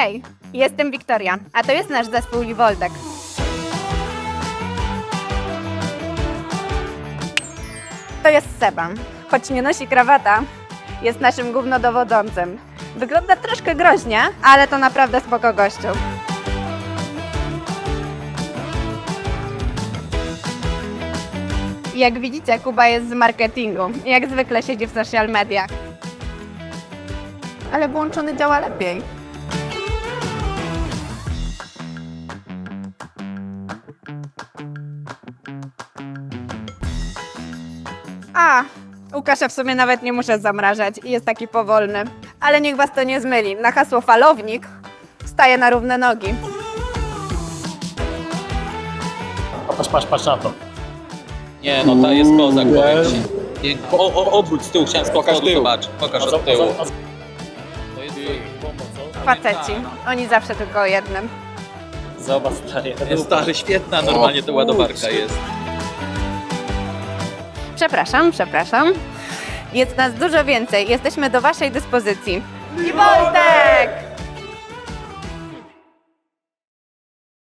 Hej, jestem Wiktoria, a to jest nasz zespół Livoldek. To jest Seba. Choć nie nosi krawata, jest naszym głównodowodzącym. Wygląda troszkę groźnie, ale to naprawdę spoko gościu. Jak widzicie, Kuba jest z marketingu. Jak zwykle siedzi w social mediach. Ale włączony działa lepiej. A, Łukasza w sumie nawet nie muszę zamrażać i jest taki powolny. Ale niech was to nie zmyli. Na hasło falownik staje na równe nogi. Patrz, patrz, patrz na to. Nie, no ta jest kozak, powiem ci. Nie, O, o, obróć z tyłu, chciałem z Pokaż tył. zobacz. Pokaż od tyłu. To Faceci. Oni zawsze tylko o jednym. Zobacz, stary. Jest stary, świetna, normalnie to ładowarka jest. Przepraszam, przepraszam. Jest nas dużo więcej. Jesteśmy do waszej dyspozycji. I Wojtek!